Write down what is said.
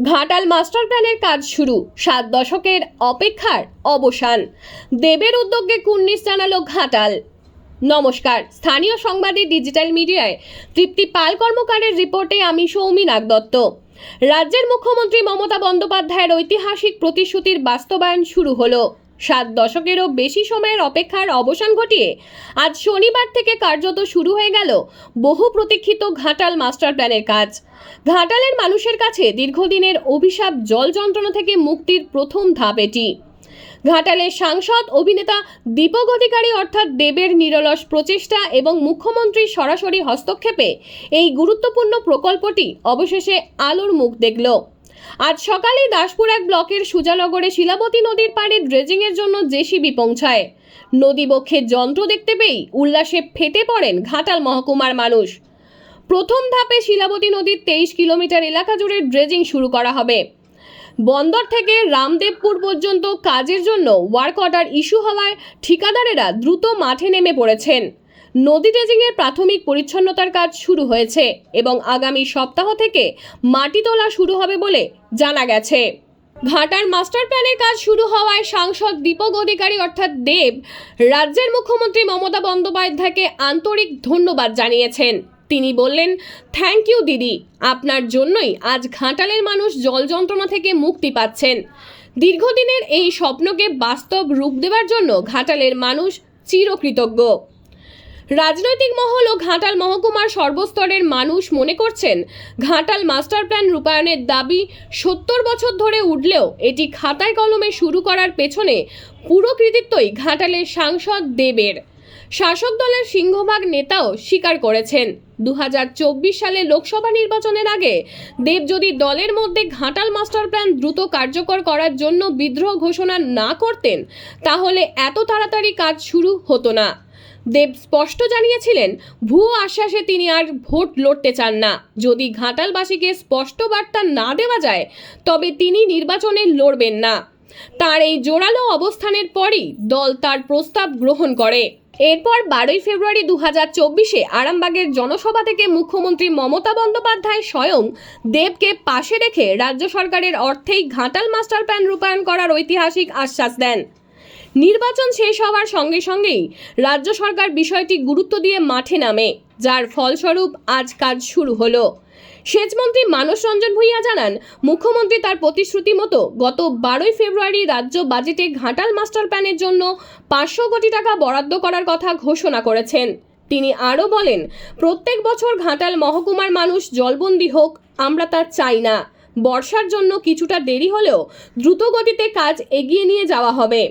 Ghatal master প্ল্যানের কাজ শুরু। সাত দশকের অপেক্ষার অবসান। দেবের উদ্যোগে কুর্নিশ জানালো ঘাটাল। নমস্কার। স্থানীয় সংবাদে ডিজিটাল মিডিয়ায় তৃপ্তি পাল কর্মকারের রিপোর্টে আমি সৌমি নাগ দত্ত রাজ্যের মুখ্যমন্ত্রী মমতা বন্দ্যোপাধ্যায়ের ঐতিহাসিক প্রতিশ্রুতির বাস্তবায়ন শুরু হলো। সাত দশকেরও বেশি সময়ের অপেক্ষার অবসান ঘটিয়ে আজ শনিবার থেকে কার্যত শুরু হয়ে গেল বহু প্রতীক্ষিত ঘাটাল মাস্টার প্ল্যানের কাজ। ঘাটালের মানুষের কাছে দীর্ঘদিনের অভিশাপ জল যন্ত্রণা থেকে মুক্তির প্রথম ধাপ এটি। ঘাটালের সাংসদ, অভিনেতা দীপক অধিকারী অর্থাৎ দেবের নিরলস প্রচেষ্টা এবং মুখ্যমন্ত্রীর সরাসরি হস্তক্ষেপে এই গুরুত্বপূর্ণ প্রকল্পটি অবশেষে আলোর মুখ দেখল। আজ সকালে দাসপুর এক ব্লকের সুজানগরে শিলাবতী নদীর পাড়ে ড্রেজিংয়ের জন্য জেসিবি পৌঁছায়। নদী বক্ষে যন্ত্র দেখতে পেয়েই উল্লাসে ফেটে পড়েন ঘাটাল মহকুমার মানুষ। প্রথম ধাপে শিলাবতী নদীর তেইশ কিলোমিটার এলাকা জুড়ে ড্রেজিং শুরু করা হবে। বন্দর থেকে রামদেবপুর পর্যন্ত কাজের জন্য ওয়ার্ক অর্ডার ইস্যু হওয়ায় ঠিকাদারেরা দ্রুত মাঠে নেমে পড়েছেন। নদী ড্রেজিংয়ের প্রাথমিক পরিচ্ছন্নতার কাজ শুরু হয়েছে এবং আগামী সপ্তাহ থেকে মাটি তোলা শুরু হবে বলে জানা গেছে। ঘাটার মাস্টার প্ল্যানের কাজ শুরু হওয়ায় সাংসদ দীপক অধিকারী অর্থাৎ দেব রাজ্যের মুখ্যমন্ত্রী মমতা বন্দ্যোপাধ্যায়কে আন্তরিক ধন্যবাদ জানিয়েছেন। তিনি বললেন, থ্যাংক ইউ দিদি, আপনার জন্যই আজ ঘাটালের মানুষ জল যন্ত্রণা থেকে মুক্তি পাচ্ছেন। দীর্ঘদিনের এই স্বপ্নকে বাস্তব রূপ দেওয়ার জন্য ঘাটালের মানুষ চিরকৃতজ্ঞ। রাজনৈতিক মহল ও ঘাটাল মহকুমার সর্বস্তরের মানুষ মনে করছেন, ঘাটাল মাস্টার প্ল্যান রূপায়ণের দাবি সত্তর বছর ধরে উঠলেও এটি খাতায় কলমে শুরু করার পেছনে পুরো কৃতিত্বই ঘাটালের সাংসদ দেবের। শাসক দলের সিংহভাগ নেতাও স্বীকার করেছেন দু হাজার চব্বিশ সালে লোকসভা নির্বাচনের আগে দেব যদি দলের মধ্যে ঘাটাল মাস্টার প্ল্যান দ্রুত কার্যকর করার জন্য বিদ্রোহ ঘোষণা না করতেন, তাহলে এত তাড়াতাড়ি কাজ শুরু হতো না। দেব স্পষ্ট জানিয়েছিলেন, ভুয়ো আশ্বাসে তিনি আর ভোট লড়তে চান না। যদি ঘাটালবাসীকে স্পষ্ট বার্তা না দেওয়া যায়, তবে তিনি নির্বাচনে লড়বেন না। তার এই জোরালো অবস্থানের পরই দল তার প্রস্তাব গ্রহণ করে। এরপর বারোই ফেব্রুয়ারি দু হাজার চব্বিশে আরামবাগের জনসভা থেকে মুখ্যমন্ত্রী মমতা বন্দ্যোপাধ্যায় স্বয়ং দেবকে পাশে রেখে রাজ্য সরকারের অর্থেই ঘাটাল মাস্টার প্ল্যান রূপায়ণ করার ঐতিহাসিক আশ্বাস দেন। নির্বাচন শেষ হওয়ার সঙ্গে সঙ্গেই রাজ্য সরকার বিষয়টি গুরুত্ব দিয়ে মাঠে নামে, যার ফলস্বরূপ আজ কাজ শুরু হলো। সেচমন্ত্রী মানস রঞ্জন ভূঁইয়া জানান, মুখ্যমন্ত্রী তার প্রতিশ্রুতি মতো গত বারোই ফেব্রুয়ারি রাজ্য বাজেটে ঘাটাল মাস্টার প্ল্যানের জন্য পাঁচশো কোটি টাকা বরাদ্দ করার কথা ঘোষণা করেছেন। তিনি আরও বলেন, প্রত্যেক বছর ঘাটাল মহকুমার মানুষ জলবন্দী হোক, আমরা তা চাই না। বর্ষার জন্য কিছুটা দেরি হলেও দ্রুত গতিতে কাজ এগিয়ে নিয়ে যাওয়া হবে।